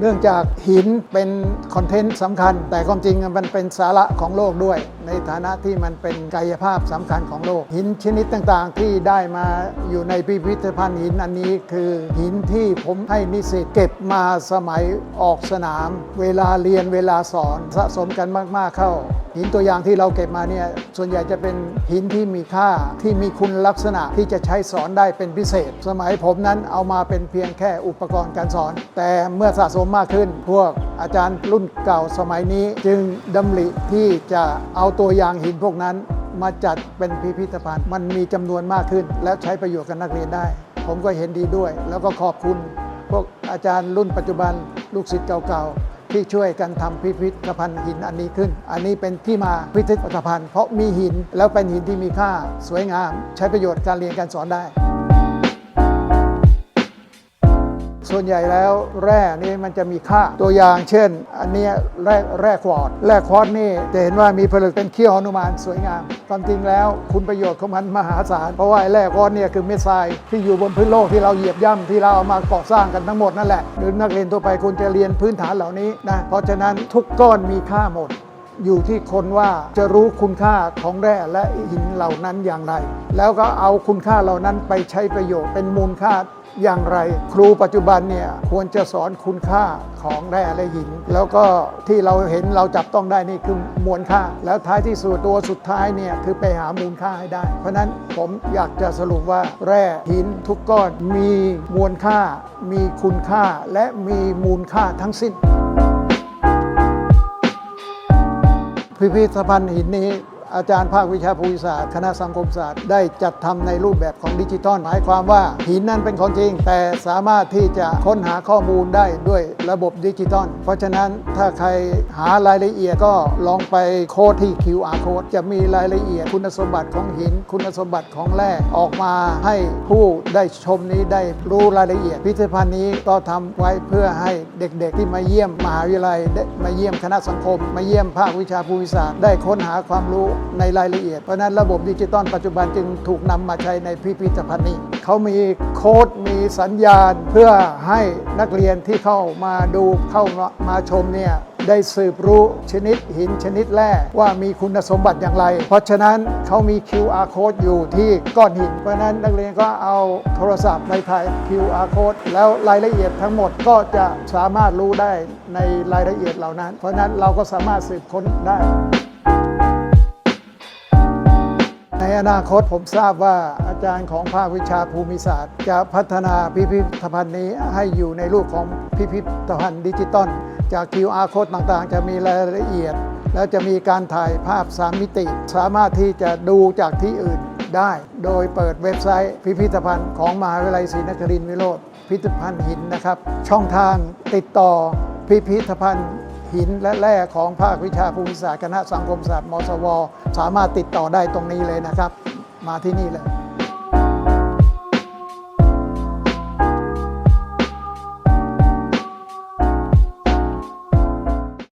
เนื่องจากหินเป็นคอนเทนต์สำคัญ แต่ความจริงมันเป็นสาระของโลกด้วย ในฐานะที่มันเป็นกายภาพสำคัญของโลก หินชนิดต่างๆ ที่ได้มาอยู่ในพิพิธภัณฑ์หินอันนี้คือหินที่ผมให้นิสิตเก็บมาสมัยออกสนาม เวลาเรียนเวลาสอนสะสมกันมากๆเข้า หินตัวอย่างที่เราเก็บมาเนี่ยส่วนใหญ่จะเป็นหินที่มีค่าที่มีคุณลักษณะที่จะใช้สอนได้เป็นพิเศษ สมัยผมนั้นเอามาเป็นเพียงแค่อุปกรณ์การสอน แต่เมื่อสะสมมากขึ้น พวกอาจารย์รุ่นเก่าสมัยนี้จึงดำริที่จะเอาตัวอย่างหินพวกนั้น มาจัดเป็นพิพิธภัณฑ์ มันมีจำนวนมากขึ้น แล้วใช้ประโยชน์กับนักเรียนได้ ผมก็เห็นดีด้วย แล้วก็ขอบคุณ พวกอาจารย์รุ่นปัจจุบันลูกศิษย์เก่าๆ ที่ช่วยกันทำพิพิธภัณฑ์หินอันนี้ขึ้น อันนี้เป็นที่มาพิพิธภัณฑ์ เพราะมีหินแล้วเป็นหินที่มีค่าสวยงาม ใช้ประโยชน์การเรียนการสอนได้ ส่วนใหญ่แล้วแร่นี่มันจะมีค่าตัวอย่างเช่น อันนี้แร่แร่ควอร์ดแร่ควอร์ดนี่จะเห็นว่ามีผลึกเป็นเขี้ยวหนุมานสวยงามความจริงแล้วคุณประโยชน์ของมันมหาศาลเพราะว่าแร่ควอร์ดเนี่ยคือเม็ดทรายที่อยู่บนพื้นโลกที่เราเหยียบย่ำที่เราเอามาก่อสร้างกันทั้งหมดนั่นแหละหรือนักเรียนทั่วไปคุณจะเรียนพื้นฐานเหล่านี้นะเพราะฉะนั้นทุกก้อนมีค่าหมดอยู่ที่คนว่าจะรู้คุณค่าของแร่และหินเหล่านั้นอย่างไร แล้วก็เอาคุณค่าเหล่านั้นไปใช้ประโยชน์เป็นมูลค่า อย่างไร ครูปัจจุบันเนี่ยควรจะสอนคุณค่าของแร่และหิน แล้วก็ที่เราเห็นเราจับต้องได้นี่คือมวลค่า แล้วท้ายที่สุดตัวสุดท้ายเนี่ยคือไปหามูลค่าให้ได้ เพราะนั้นผมอยากจะสรุปว่าแร่หินทุกก้อนมีมวลค่า มีคุณค่าและมีมูลค่าทั้งสิ้น พิพิธภัณฑ์หินนี้ อาจารย์ภาควิชาภูมิศาสตร์ คณะสังคมศาสตร์ ได้จัดทำในรูปแบบของดิจิตอลหมายความว่า หินนั้นเป็นของจริง แต่สามารถที่จะค้นหาข้อมูลได้ด้วยระบบดิจิตอลเพราะฉะนั้นถ้าใครหารายละเอียดก็ลองไปโค้ดที่ QR code จะมีรายละเอียดคุณสมบัติของหิน คุณสมบัติของแร่ออกมาให้ผู้ได้ชมนี้ได้รู้รายละเอียด พิพิธภัณฑ์นี้ก็ทำไว้เพื่อให้เด็กๆ ที่มาเยี่ยมมหาวิทยาลัยได้มาเยี่ยมคณะสังคม มาเยี่ยมภาควิชาภูมิศาสตร์ได้ค้นหาความรู้ในรายละเอียด เพราะนั้นระบบดิจิตอลปัจจุบันจึงถูกนำมาใช้ในพิพิธภัณฑ์นี้ เขามีโค้ดมีสัญญาณ เพื่อให้นักเรียนที่เข้ามาดูเข้ามาชมเนี่ยได้สืบรู้ชนิดหินชนิดแร่ว่ามีคุณสมบัติอย่างไร เพราะฉะนั้นเขามี QR code อยู่ที่ก้อนหิน เพราะนั้นนักเรียนก็เอาโทรศัพท์ในถ่าย QR code แล้วรายละเอียดทั้งหมดก็จะสามารถรู้ได้ในรายละเอียดเหล่านั้น เพราะนั้นเราก็สามารถสืบค้นได้ อนาคตผมทราบว่าอาจารย์ของภาควิชาภูมิศาสตร์ จะพัฒนาพิพิธภัณฑ์นี้ให้อยู่ในรูปของพิพิธภัณฑ์ดิจิตอลจาก QR code ต่างๆ จะมีรายละเอียด แล้วจะมีการถ่ายภาพ 3 มิติ สามารถที่จะดูจากที่อื่นได้ โดยเปิดเว็บไซต์ พิพิธภัณฑ์ของมหาวิทยาลัยศรีนครินทรวิโรธพิพิธภัณฑ์หินนะครับ ช่องทางติดต่อพิพิธภัณฑ์ หินและแร่ของภาควิชาภูมิศาสตร์คณะสังคมศาสตร์มศว สามารถติดต่อได้ตรงนี้เลยนะครับ มาที่นี่เลย